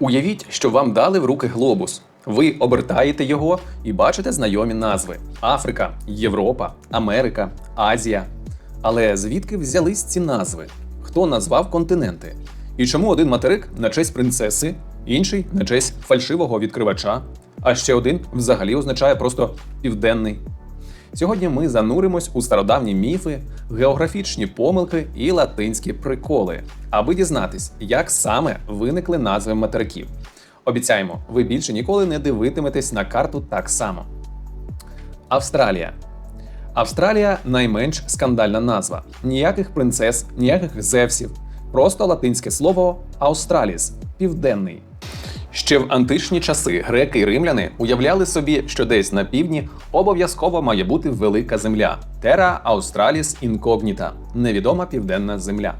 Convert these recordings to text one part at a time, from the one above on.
Уявіть, що вам дали в руки глобус. Ви обертаєте його і бачите знайомі назви: Африка, Європа, Америка, Азія. Але звідки взялись ці назви? Хто назвав континенти? І чому один материк на честь принцеси, інший на честь фальшивого відкривача, а ще один взагалі означає просто південний? Сьогодні ми зануримось у стародавні міфи, географічні помилки і латинські приколи, аби дізнатись, як саме виникли назви материків. Обіцяємо, ви більше ніколи не дивитиметесь на карту так само. Австралія. Австралія найменш скандальна назва. Ніяких принцес, ніяких зевсів. Просто латинське слово Аустраліс південний. Ще в античні часи греки і римляни уявляли собі, що десь на півдні обов'язково має бути велика земля Terra Australis Incognita – невідома південна земля.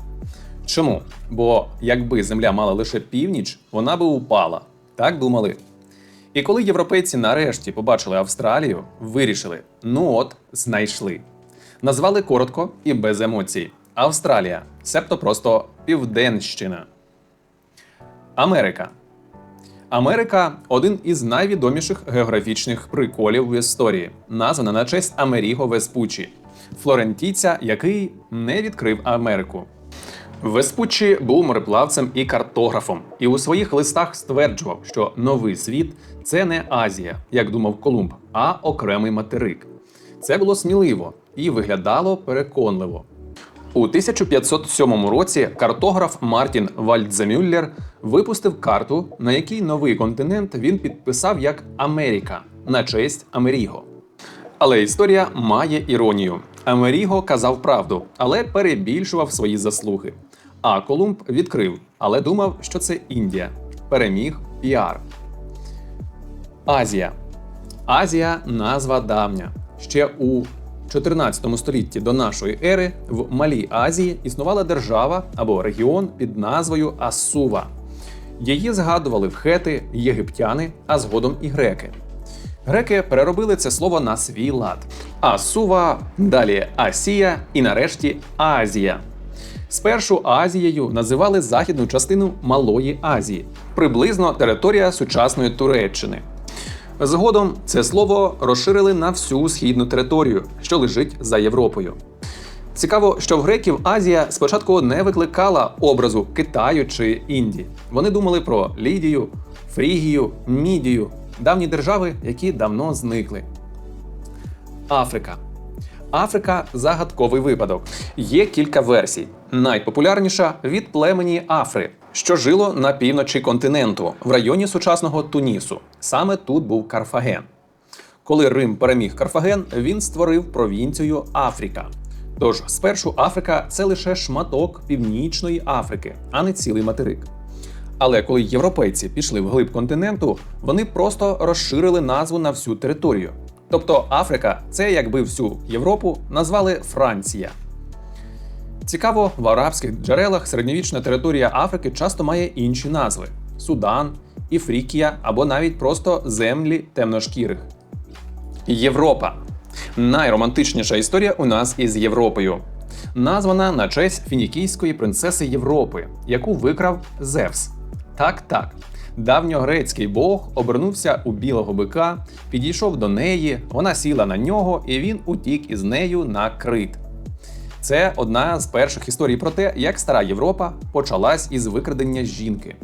Чому? Бо якби земля мала лише північ, вона би упала. Так думали. І коли європейці нарешті побачили Австралію, вирішили: ну от, знайшли. Назвали коротко і без емоцій: Австралія, себто просто Південщина. Америка. Америка один із найвідоміших географічних приколів в історії, названа на честь Амеріго Веспуччі, флорентійця, який не відкрив Америку. Веспуччі був мореплавцем і картографом, і у своїх листах стверджував, що новий світ це не Азія, як думав Колумб, а окремий материк. Це було сміливо і виглядало переконливо. У 1507 році картограф Мартін Вальдземюллер випустив карту, на якій новий континент він підписав як Америка на честь Амеріго. Але історія має іронію. Амеріго казав правду, але перебільшував свої заслуги. А Колумб відкрив, але думав, що це Індія. Переміг піар. Азія. Азія назва давня. Ще у 14 столітті до нашої ери в Малій Азії існувала держава або регіон під назвою Асува. Її згадували в хети, єгиптяни, а згодом і греки. Греки переробили це слово на свій лад. Асува, далі Асія і нарешті Азія. Спершу Азією називали західну частину Малої Азії, приблизно територія сучасної Туреччини. Згодом це слово розширили на всю східну територію, що лежить за Європою. Цікаво, що в греків Азія спочатку не викликала образу Китаю чи Індії. Вони думали про Лідію, Фрігію, Мідію, давні держави, які давно зникли. Африка. Африка загадковий випадок. Є кілька версій. Найпопулярніша від племені Афри, що жило на півночі континенту в районі сучасного Тунісу. Саме тут був Карфаген. Коли Рим переміг Карфаген, він створив провінцію Африка. Тож спершу Африка це лише шматок північної Африки, а не цілий материк. Але коли європейці пішли в глиб континенту, вони просто розширили назву на всю територію. Тобто Африка це якби всю Європу назвали Франція. Цікаво, в арабських джерелах середньовічна територія Африки часто має інші назви: Судан, Іфрікія або навіть просто землі темношкірих. Європа найромантичніша історія у нас із Європою. Названа на честь фінікійської принцеси Європи, яку викрав Зевс. Так, так. Давньогрецький бог обернувся у білого бика, підійшов до неї, вона сіла на нього, і він утік із нею на крит. Це одна з перших історій про те, як стара Європа почалась із викрадення жінки.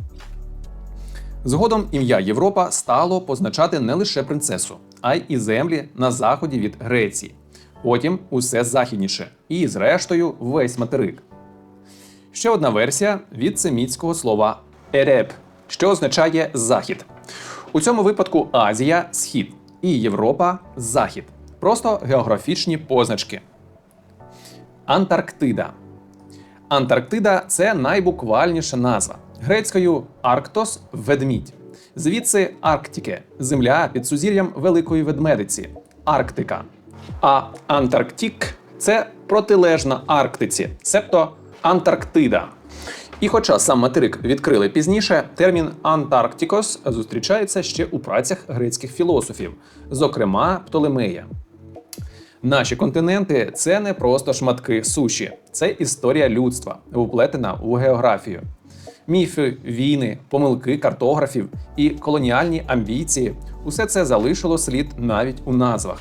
Згодом ім'я Європа стало позначати не лише принцесу, а й і землі на заході від Греції. Потім усе західніше, і, зрештою, весь материк. Ще одна версія від семітського слова ереб, що означає захід. У цьому випадку Азія схід і Європа захід. Просто географічні позначки. Антарктида. Антарктида це найбуквальніша назва. Грецькою Арктос ведмідь. Звідси Арктике земля під сузір'ям Великої ведмедиці Арктика. А Антарктик це протилежна Арктиці, себто Антарктида. І хоча сам материк відкрили пізніше, термін Антарктикос зустрічається ще у працях грецьких філософів, зокрема Птолемея. Наші континенти це не просто шматки суші, це історія людства, вплетена у географію. Міфи, війни, помилки картографів і колоніальні амбіції усе це залишило слід навіть у назвах.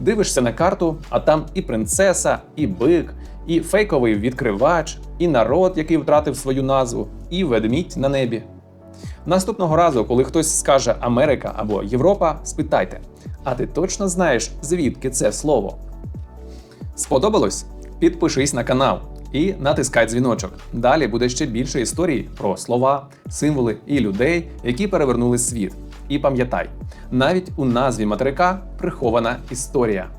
Дивишся на карту, а там і принцеса, і бик, і фейковий відкривач, і народ, який втратив свою назву, і ведмідь на небі. Наступного разу, коли хтось скаже Америка або Європа, спитайте: а ти точно знаєш, звідки це слово? Сподобалось? Підпишись на канал і натискай дзвіночок. Далі буде ще більше історій про слова, символи і людей, які перевернули світ. І пам'ятай, навіть у назві материка прихована історія.